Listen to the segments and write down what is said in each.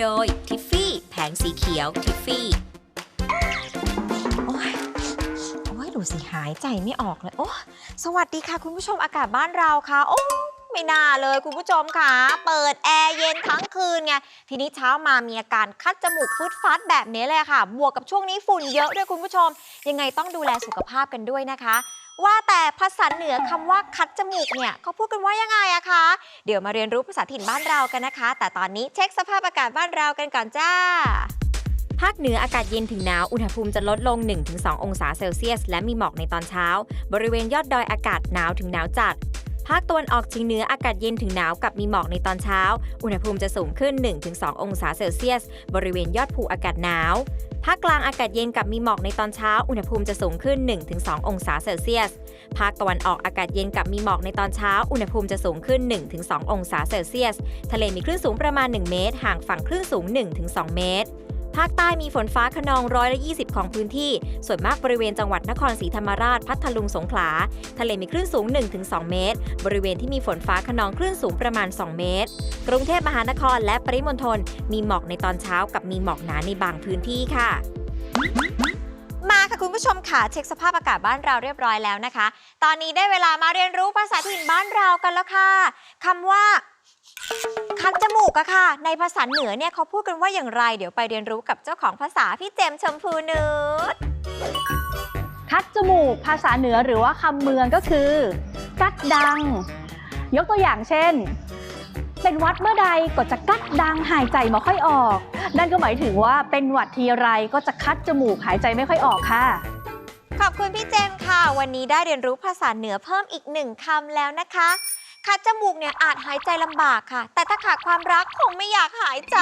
โดยทิฟฟี่แผงสีเขียวทิฟฟี่ โอ้ยโอ้ยดูสิหายใจไม่ออกเลย โอ้สวัสดีค่ะ คุณผู้ชมอากาศบ้านเราค่ะ โอ้ไม่น่าเลยคุณผู้ชมค่ะ เปิดแอร์เย็นทั้งคืนไง ทีนี้เช้ามามีอาการคัดจมูกฟึดฟัดแบบนี้เลยค่ะ บวกกับช่วงนี้ฝุ่นเยอะด้วยคุณผู้ชม ยังไงต้องดูแลสุขภาพกันด้วยนะคะ ว่าแต่ภาษาเหนือคำว่าคัดจมูกเนี่ยเขาพูดกันว่ายังไงอะคะ เดี๋ยวมาเรียนรู้ภาษาถิ่นบ้านเรากันนะคะ แต่ตอนนี้เช็คสภาพอากาศบ้านเรากันก่อนจ้า ภาคเหนืออากาศเย็นถึงหนาว อุณหภูมิจะลดลง 1-2 องศาเซลเซียส และมีหมอกในตอนเช้า บริเวณยอดดอยอากาศหนาวถึงหนาวจัด ภาคตะวันออกเฉียงเหนืออากาศเย็นถึงหนาวกับมีหมอกในตอนเช้า อุณหภูมิจะสูงขึ้น 1-2 องศาเซลเซียส บริเวณยอดภูอากาศหนาว ภาคกลางอากาศเย็นกับมีหมอกในตอนเช้า อุณหภูมิจะสูงขึ้น 1-2 องศาเซลเซียส ภาคตะวันออกอากาศเย็นกับมีหมอกในตอนเช้า อุณหภูมิจะสูงขึ้น 1-2 องศาเซลเซียส ทะเลมีคลื่นสูงประมาณ 1 เมตร ห่างฝั่งคลื่นสูง 1-2 เมตร ภาคใต้มีฝนฟ้าขนองร้อยละ20 ของพื้นที่ ส่วนมากบริเวณจังหวัดนครศรีธรรมราช พัทลุง สงขลา ทะเลมีคลื่นสูง 1-2 เมตร บริเวณที่มีฝนฟ้าขนองคลื่นสูงประมาณ 2 เมตร กรุงเทพมหานครและปริมณฑลมีหมอกในตอนเช้ากับมีหมอกหนาในบางพื้นที่ค่ะมาค่ะคุณผู้ชมค่ะเช็คสภาพอากาศบ้านเราเรียบร้อยแล้วนะคะ ตอนนี้ได้เวลามาเรียนรู้ภาษาถิ่นบ้านเรากันแล้วค่ะคำว่า คัดจมูกอะค่ะ ในภาษาเหนือเนี่ยเขาพูดกันว่าอย่างไร เดี๋ยวไปเรียนรู้กับเจ้าของภาษาพี่เจมส์ชมพูนุชคัดจมูกภาษาเหนือหรือว่าคำเมืองก็คือ กัดดัง ยกตัวอย่างเช่น เป็นหวัดเมื่อใดก็จะกัดดังหายใจไม่ค่อยออก นั่นก็หมายถึงว่าเป็นหวัดทีไรก็จะคัดจมูกหายใจไม่ค่อยออกค่ะ ขอบคุณพี่เจมส์ค่ะ วันนี้ได้เรียนรู้ภาษาเหนือเพิ่มอีกหนึ่งคำแล้วนะคะ คัดจมูกเนี่ยอาจหายใจลำบากค่ะ แต่ถ้าขาดความรักคงไม่อยากหายใจ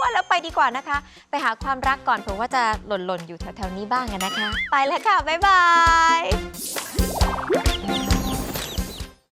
ว่าแล้วไปดีกว่านะคะ ไปหาความรักก่อนเผื่อว่าจะหล่นๆอยู่แถวๆนี้บ้างอะนะคะ ไปแล้วค่ะ บ๊ายบาย